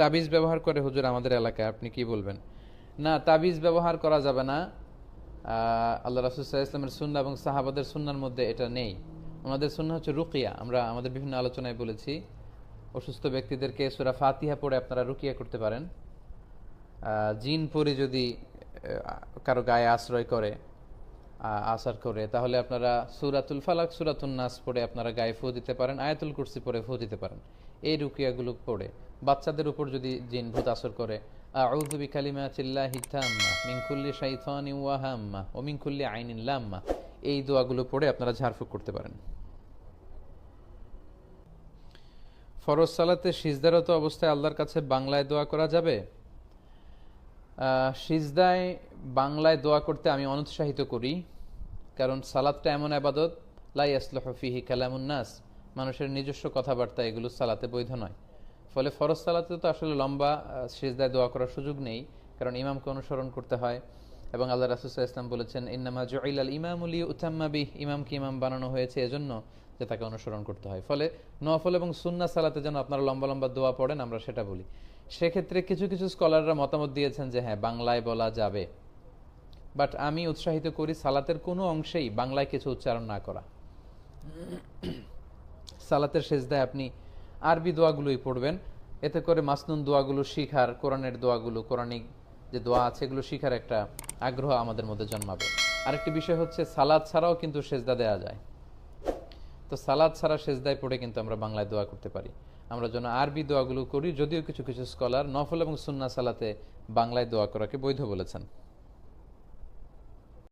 তাবিজ ব্যবহার করে হুজুর আমাদের এলাকায়, আপনি কি বলবেন? না, তাবিজ ব্যবহার করা যাবে না। আল্লাহ রাসুল্লাহ ইসলামের সুন্না এবং সাহাবাদের সুন্নার মধ্যে এটা নেই। ওনাদের সুন্না হচ্ছে রুকিয়া। আমরা আমাদের বিভিন্ন আলোচনায় বলেছি, অসুস্থ ব্যক্তিদেরকে সুরা ফাতিহা পড়ে আপনারা রুকিয়া করতে পারেন। জিন পরে যদি কারও গায়ে আশ্রয় করে আসার করে। তাহলে আপনারা সুরাতুল ফালাক সুরাতুল নাস পড়ে আপনারা গায়ে ফু দিতে পারেন, আয়াতুল কুরসি পড়ে ফু দিতে পারেন। এই রুকিয়াগুলো পড়ে। বাচ্চাদের উপর যদি জিন ভূত আসর করে, আউযু বিকালিমাতিল্লাহি তাম্মা, মিন কুল্লি শাইতানিন ওয়া হাম্মা ও মিন কুল্লি আইনিন লাম্মা এই দোয়াগুলো পড়ে আপনারা ঝাড়ফুঁক করতে পারেন। ফরজ সালাতে সিজদারত অবস্থায় আল্লাহর কাছে বাংলায় দোয়া করা যাবে? সিজদায় বাংলায় দোয়া করতে আমি অনুৎসাহিত করি, কারণ সালাদটা এমন আবাদত লাই আসলহ ফিহি কালামুন নাস, মানুষের নিজস্ব কথাবার্তা এগুলো সালাতে বৈধ নয়। ফলে ফরজ সালাতে তো আসলে লম্বা সিজদায় দোয়া করার সুযোগ নেই, কারণ ইমামকে অনুসরণ করতে হয়। এবং আল্লাহ রাসুসাহ ইসলাম বলেছেন, ইন্নামা জুইল আল ইমামুলি উতাম্মাবি ইমামকে ইমাম বানানো হয়েছে এজন্য যে তাকে অনুসরণ করতে হয়। ফলে নফল এবং সুন্না সালাতে যেন আপনারা লম্বা লম্বা দোয়া পড়েন, আমরা সেটা বলি। সেক্ষেত্রে কিছু কিছু স্কলাররা মতামত দিয়েছেন যে হ্যাঁ বাংলায় বলা যাবে। বাট আমি উৎসাহিত করি সালাতের কোনো অংশেই বাংলায় কিছু উচ্চারণ না করা। সালাতের শেষদায় আপনি আরবি দোয়াগুলোই পড়বেন। এতে করে মাসনুন দোয়াগুলো শিখার, কোরআনের দোয়াগুলো, কোরআনিক যে দোয়া আছে, এগুলো শিখার একটা আগ্রহ আমাদের মধ্যে জন্মাবে। আরেকটি বিষয় হচ্ছে, সালাদ ছাড়াও কিন্তু সেজদা দেওয়া যায়। তো সালাদ ছাড়া সেজদায় পড়ে কিন্তু আমরা বাংলায় দোয়া করতে পারি। আমরা যেন আরবি দোয়াগুলো করি, যদিও কিছু কিছু স্কলার নফল এবং সুন্না সালাতে বাংলায় দোয়া করাকে বৈধ বলেছেন।